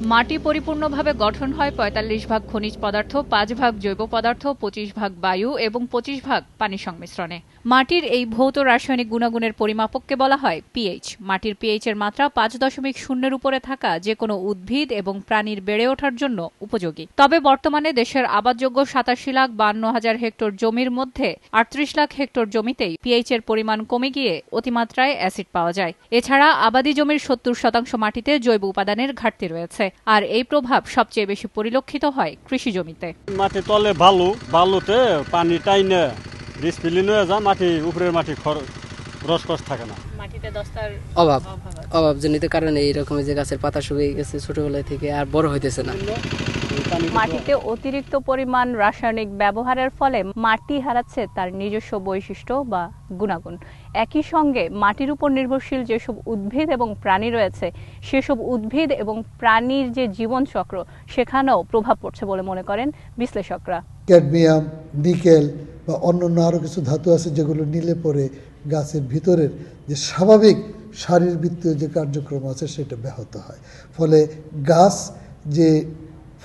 মাটি পরিপূর্ণভাবে গঠন হয় পঁয়তাল্লিশ ভাগ খনিজ পদার্থ, পাঁচ ভাগ জৈব পদার্থ, পঁচিশ ভাগ বায়ু এবং পঁচিশ ভাগ পানি সংমিশ্রণে। মাটির এই ভৌত রাসায়নিক গুণাগুণের পরিমাপককে বলা হয় পিএইচ। মাটির পিএইচ এর মাত্রা পাঁচ দশমিক শূন্যের উপরে থাকা যে কোনো উদ্ভিদ এবং প্রাণীর বেড়ে ওঠার জন্য উপযোগী। তবে বর্তমানে দেশের আবাদযোগ্য সাতাশি লাখ বান্ন হাজার হেক্টর জমির মধ্যে আটত্রিশ লাখ হেক্টর জমিতেই পিএইচ এর পরিমাণ কমে গিয়ে অতিমাত্রায় অ্যাসিড পাওয়া যায়। এছাড়া আবাদি জমির সত্তর শতাংশ মাটিতে জৈব উপাদানের ঘাটতি রয়েছে। আর এই প্রভাব সবচেয়ে বেশি পরিলক্ষিত হয় কৃষি জমিতে মাটি তলে ভালো বালুতে পানি টাইনে রিসপিলিন হয়ে যায় যা মাটি উপরের মাটি রসকস রস কস থাকে না। মাটিতে দস্তার অভাব। অভাবজনিত কারণে এইরকম যে গাছের পাতা শুকিয়ে গেছে ছোটবেলা থেকে আর বড় হইতেছে না। মাটিতে অতিরিক্ত পরিমাণ রাসায়নিক ব্যবহারের ফলে মাটি হারাচ্ছে তার নিজস্ব বৈশিষ্ট্য বা গুণাগুণ। একই সঙ্গে মাটির উপর নির্ভরশীল যেসব উদ্ভিদ এবং প্রাণী রয়েছে সেসব উদ্ভিদ এবং প্রাণীর যে জীবন চক্র সেখানেও প্রভাব পড়ছে বলে মনে করেন বিশ্লেষকরা। ক্যাডমিয়াম নিকেল বা অন্যান্য আরও কিছু ধাতু আছে যেগুলো নিলে পরে গাছের ভিতরের যে স্বাভাবিক শারীরবৃত্তীয় যে কার্যক্রম আছে সেটা ব্যাহত হয়। ফলে গাছ যে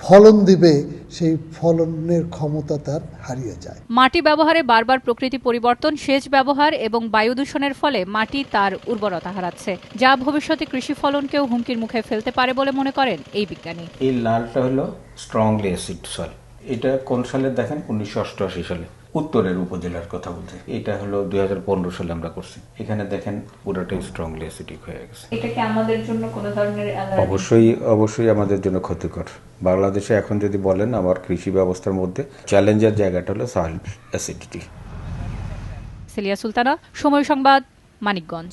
ফলন দিবে সেই ফলনের ক্ষমতা তার হারিয়ে যায়। মাটি ব্যবহারে বারবার প্রকৃতি পরিবর্তন সেচ ব্যবহার এবং বায়ু দূষণের ফলে মাটি তার উর্বরতা হারাচ্ছে। যা ভবিষ্যতে কৃষি ফলনকেও হুমকির মুখে ফেলতে পারে বলে মনে করেন এই বিজ্ঞানী। এই লালটা হলো স্ট্রংলি অ্যাসিড সয়েল এটা কোন সালে দেখেন? উনিশশো অষ্টআশি সালে। উত্তরের উপজেলার কথা বলতে এটা হলো দুই হাজার পনেরো সালে আমরা করছি। এখানে দেখেন পুরোটাই স্ট্রংলি অ্যাসিডিক হয়ে গেছে। এটা কি আমাদের জন্য কোনো ধরনের অবশ্যই অবশ্যই আমাদের জন্য ক্ষতিকর। বাংলাদেশে এখন যদি বলেন আমার কৃষি ব্যবস্থার মধ্যে চ্যালেঞ্জের জায়গাটা হলো সাহেল অ্যাসিডিটি সেলিয়া সুলতানা সময় সংবাদ মানিকগঞ্জ।